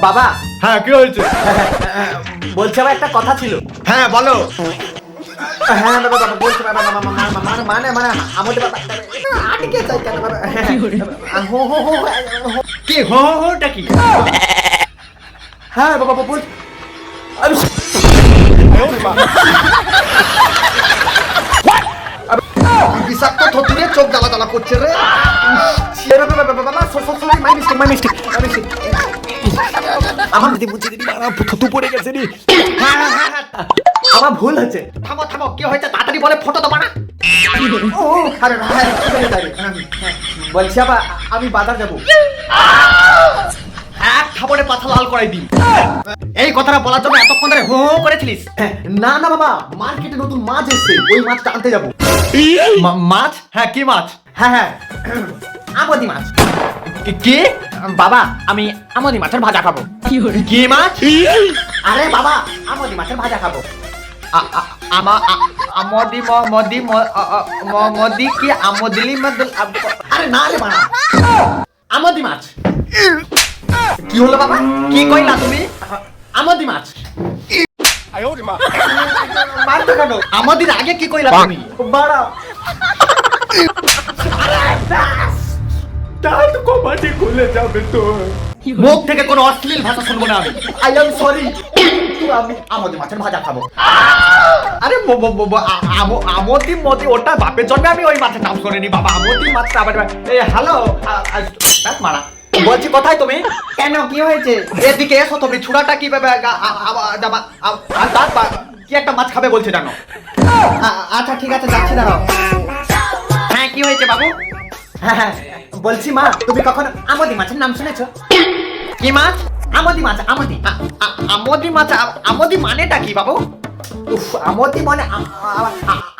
বাবা হ্যাঁ কি হয়েছে বলছি আমার একটা কথা ছিল হ্যাঁ বলো হ্যাঁ বাবা বাবা বলছি বাবা বাবা, বাবা, মা- মানে মানে মানে আমাদের বাবা আটকে যাই কেন বাবা হো হো। কি হো হো হোটা কি হ্যাঁ বাবা বাবা বল বিষাক্ত থতুরে চোখ জ্বালা জ্বালা করছে রে আমার দিদি বুঝে দিদি থতু পড়ে গেছে রে। আমার ভুল হয়েছে। থামো থামো কি হয়েছে? তাড়াতাড়ি বলে ফটো দেবো না। বলছি আবার আমি বাজার যাব। এক পাথা লাল করাই দিই। এই কথাটা বলার জন্য এতক্ষণ ধরে হো করেছিলিস? হ্যাঁ, না না বাবা মার্কেটে নতুন মাছ এসেছে ওই মাছটা আনতে যাব। মাছ? হ্যাঁ কি মাছ? হ্যাঁ হ্যাঁ। কি- কি বাবা আমি আমদি মাছের ভাজা খাব। কি মাছ? আরে বাবা আমদি মাছের ভাজা খাব। আ- আ- আমা আমদি ম- মদি ম- মদি কি আমদিলি মদল আরে না রে বাবা আমদি মাছ। কি হলো বাবা? কি কইলা তুমি? আমদি মাছ। মারতো কেন আমাদের আগে কি কইলা তুমি? বাড়া দাঁত খুলে যাবে তো মুখ থেকে কোনো অশ্লীল ভাষা শুনব না আমি আই এম সরি আমি আমদি মাছের ভাজা খাব আরে আমো- ওটা বাপের জন্মে আমি ওই মাছের নাম শুনিনি বাবা আমতি মাছটা আবার এ হ্যালো মারা বলছি কোথায় তুমি কেন কি হয়েছে এদিকে এসো তুমি ছুড়াটা কি ভাবে কি একটা মাছ খাবে বলছে জানো আচ্ছা ঠিক আছে যাচ্ছি দাঁড়াও হ্যাঁ কি হয়েছে বাবু হ্যাঁ হ্যাঁ বলছি মা তুমি কখনো আমদি মাছের নাম শুনেছো? কি মাছ? আমদি মাছ আমদি। আমদি মাছ আমদি মানেটা কি বাবু? উফ আমদি মানে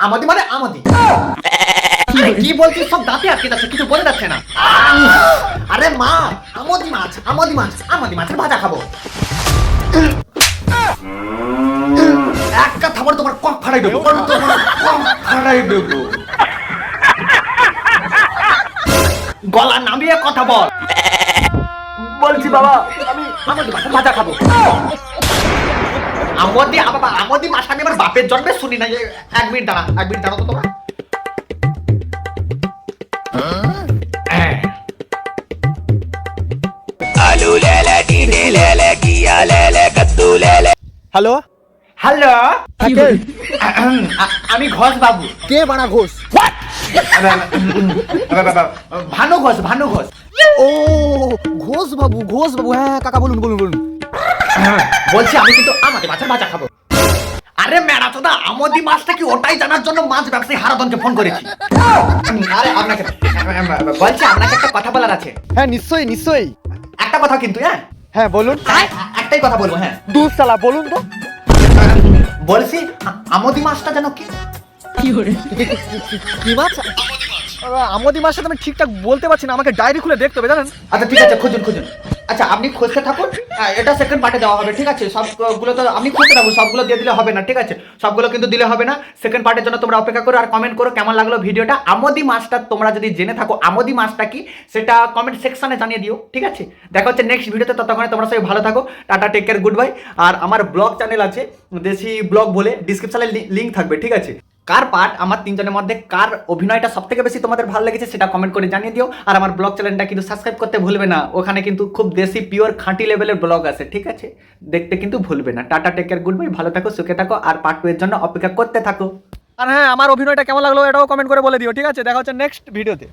আমদি মানে আমদি। কি বলছিস? সব দাঁতে আটকে যাচ্ছে কিছু বলে যাচ্ছে না। আরে মা আমদি মাছ আমদি মাছ আমদি মাছের ভাজা খাব। একটা থাপড় তোমার কক ফাড়াই দেবো। তোমার কক ফাড়াই দেবো। গলা নামিয়ে কথা বল। বলছি বাবা আমি আমার ভাজা খাব। আমদি বাবা আমদি ভাষা আমি আমার বাপের জন্মে শুনি না এক মিনিট দাঁড়া এক মিনিট দাঁড়া তো তোমার। হ্যালো? হ্যালো? হ্যাঁ, আমি ঘোষ বাবু। কে বানা ঘোষ? ভানু ঘোষ ভানু ঘোষ ও ঘোষ বাবু ঘোষ বাবু হ্যাঁ কাকা বলুন বলুন বলুন। বলছি আমি কিন্তু আমাদের মাছের ভাজা খাব। আরে মেরা চোদা আমদি মাছটা কি ওটাই জানার জন্য মাছ ব্যবসায়ী হারাদনকে ফোন করেছি? আরে আপনাকে বলছি আপনাকে একটা কথা বলার আছে। হ্যাঁ নিশ্চয়ই নিশ্চয়ই। একটা কথা কিন্তু হ্যাঁ? হ্যাঁ বলুন। হ্যাঁ, একটাই কথা বলব হ্যাঁ। সালা বলুন তো। বলছি আমদি মাছটা যেন কি? কি মাছ? আমদি মাছ আমি ঠিকঠাক বলতে পারছি না আমাকে ডায়েরি খুলে দেখতে হবে জানেন? আচ্ছা ঠিক আছে খুঁজুন খুঁজুন। আচ্ছা আপনি খুঁজতে থাকুন এটা সেকেন্ড পার্টে দেওয়া হবে ঠিক আছে? সবগুলো তো আপনি খুঁজতে থাকুন সবগুলো দিয়ে দিলে হবে না ঠিক আছে? সবগুলো কিন্তু দিলে হবে না। সেকেন্ড পার্টের জন্য তোমরা অপেক্ষা করো আর কমেন্ট করো কেমন লাগল ভিডিওটা। আমদি মাছটা তোমরা যদি জেনে থাকো আমদি মাছটা কি সেটা কমেন্ট সেকশনে জানিয়ে দিও ঠিক আছে? দেখা হচ্ছে নেক্সট ভিডিওতে ততক্ষণে তোমরা সবাই ভালো থাকো tata take care good bye আর আমার ব্লগ চ্যানেল আছে দেশি ব্লগ বলে ডিসক্রিপশনে লিঙ্ক থাকবে ঠিক আছে? কার পার্ট আমার তিনজনের মধ্যে কার অভিনয়টা সব থেকে বেশি তোমাদের ভালো লেগেছে সেটা কমেন্ট করে জানিয়ে দিও। আর আমার ব্লগ চ্যানেলটা কিন্তু সাবস্ক্রাইব করতে ভুলবে না। ওখানে কিন্তু খুব দেশি পিওর খাঁটি লেভেলের ব্লগ আছে, ঠিক আছে? দেখতে কিন্তু ভুলবে না। Tata take care good bye ভালো থাকো, সুখে থাকো, আর পার্ট টু এর জন্য অপেক্ষা করতে থাকো। আর হ্যাঁ আমার অভিনয়টা কেমন লাগল এটাও কমেন্ট করে বলে দিও, ঠিক আছে? দেখা হচ্ছে নেক্সট ভিডিওতে